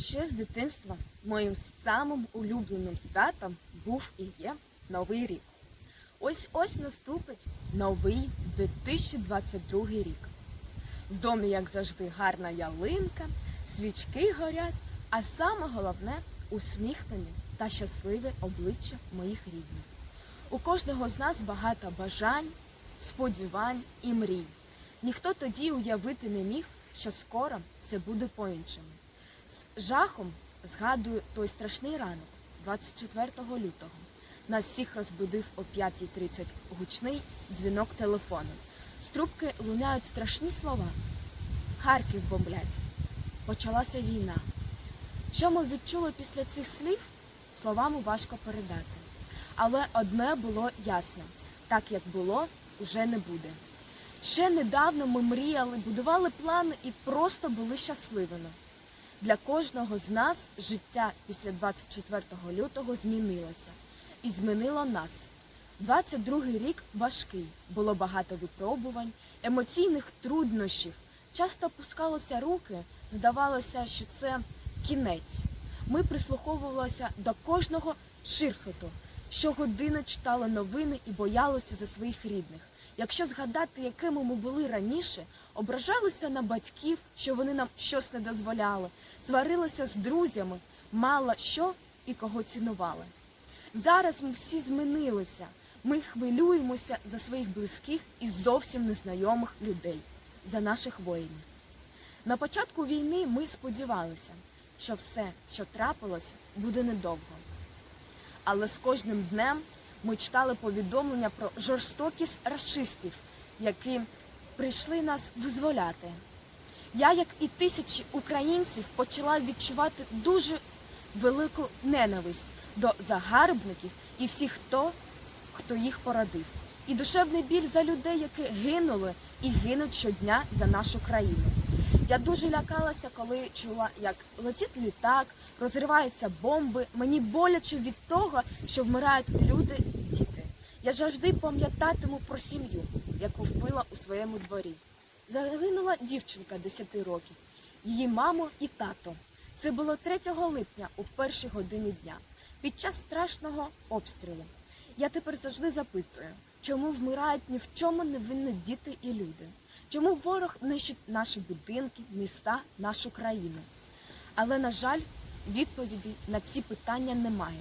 Ще з дитинства моїм самим улюбленим святом був і є Новий рік. Ось ось наступить новий 2022 рік. В домі, як завжди, гарна ялинка, свічки горять, а саме головне усміхнені та щасливі обличчя моїх рідних. У кожного з нас багато бажань, сподівань і мрій. Ніхто тоді уявити не міг, що скоро все буде по-іншому. З жахом згадую той страшний ранок, 24 лютого. Нас всіх розбудив о 5.30 гучний дзвінок телефону. З трубки лунають страшні слова. Харків бомблять. Почалася війна. Що ми відчули після цих слів, словами важко передати. Але одне було ясно: так як було, уже не буде. Ще недавно ми мріяли, будували плани і просто були щасливими. Для кожного з нас життя після 24 лютого змінилося і змінило нас. 22-й рік важкий, було багато випробувань, емоційних труднощів. Часто опускалися руки, здавалося, що це кінець. Ми прислуховувалися до кожного ширхоту, щогодини читали новини і боялися за своїх рідних. Якщо згадати, якими ми були раніше, ображалися на батьків, що вони нам щось не дозволяли, сварилися з друзями, мало що і кого цінували. Зараз ми всі змінилися. Ми хвилюємося за своїх близьких і зовсім незнайомих людей, за наших воїнів. На початку війни ми сподівалися, що все, що трапилося, буде недовго. Але з кожним днем ми читали повідомлення про жорстокість расистів, які прийшли нас визволяти. Я, як і тисячі українців, почала відчувати дуже велику ненависть до загарбників і всіх хто, хто їх породив. І душевний біль за людей, які гинули і гинуть щодня за нашу країну. Я дуже лякалася, коли чула, як летить літак, розриваються бомби. Мені боляче від того, що вмирають люди. Я завжди пам'ятатиму про сім'ю, яку вбила у своєму дворі. Загинула дівчинка 10 років, її мамо і тато. Це було 3 липня у першій годині дня, під час страшного обстрілу. Я тепер завжди запитую, чому вмирають ні в чому невинні діти і люди. Чому ворог нищить наші будинки, міста, нашу країну? Але, на жаль, відповіді на ці питання немає.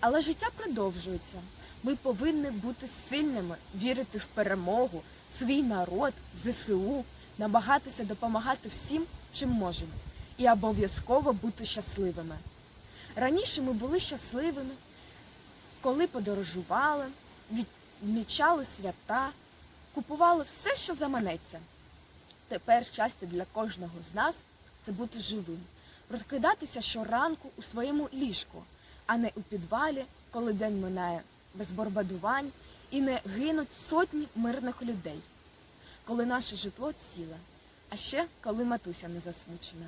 Але життя продовжується. Ми повинні бути сильними, вірити в перемогу, свій народ, в ЗСУ, намагатися допомагати всім, чим можемо, і обов'язково бути щасливими. Раніше ми були щасливими, коли подорожували, відмічали свята, купували все, що заманеться. Тепер щастя для кожного з нас це бути живим, прокидатися щоранку у своєму ліжку, а не у підвалі, коли день минає без борбадувань і не гинуть сотні мирних людей, коли наше житло ціле, а ще коли матуся не засмучена.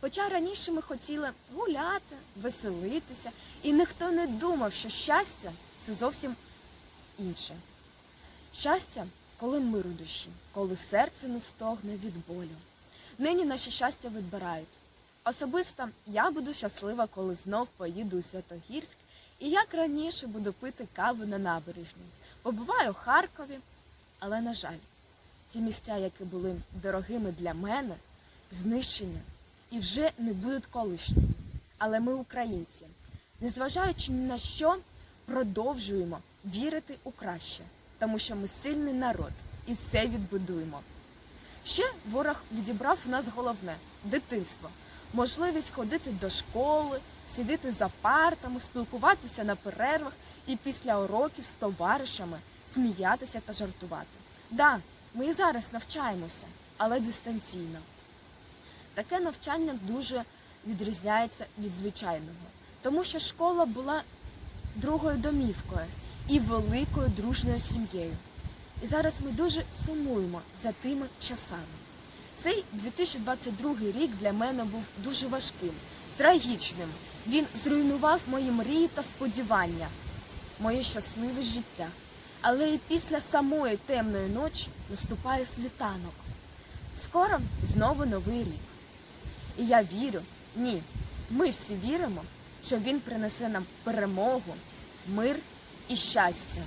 Хоча раніше ми хотіли гуляти, веселитися, і ніхто не думав, що щастя це зовсім інше. Щастя, коли мир у душі, коли серце не стогне від болю. Нині наше щастя відбирають. Особисто я буду щаслива, коли знов поїду у Святогірськ і як раніше буду пити каву на набережні. Побуваю у Харкові, але, на жаль, ті місця, які були дорогими для мене, знищені і вже не будуть колишніми. Але ми, українці, незважаючи ні на що, продовжуємо вірити у краще, тому що ми сильний народ і все відбудуємо. Ще ворог відібрав у нас головне дитинство, можливість ходити до школи, сидіти за партами, спілкуватися на перервах і після уроків з товаришами, сміятися та жартувати. Да, ми і зараз навчаємося, але дистанційно. Таке навчання дуже відрізняється від звичайного, тому що школа була другою домівкою і великою дружною сім'єю. І зараз ми дуже сумуємо за тими часами. Цей 2022 рік для мене був дуже важким, трагічним. Він зруйнував мої мрії та сподівання, моє щасливе життя. Але і після самої темної ночі наступає світанок. Скоро знову новий рік. І я вірю, Ні, ми всі віримо, що він принесе нам перемогу, мир і щастя.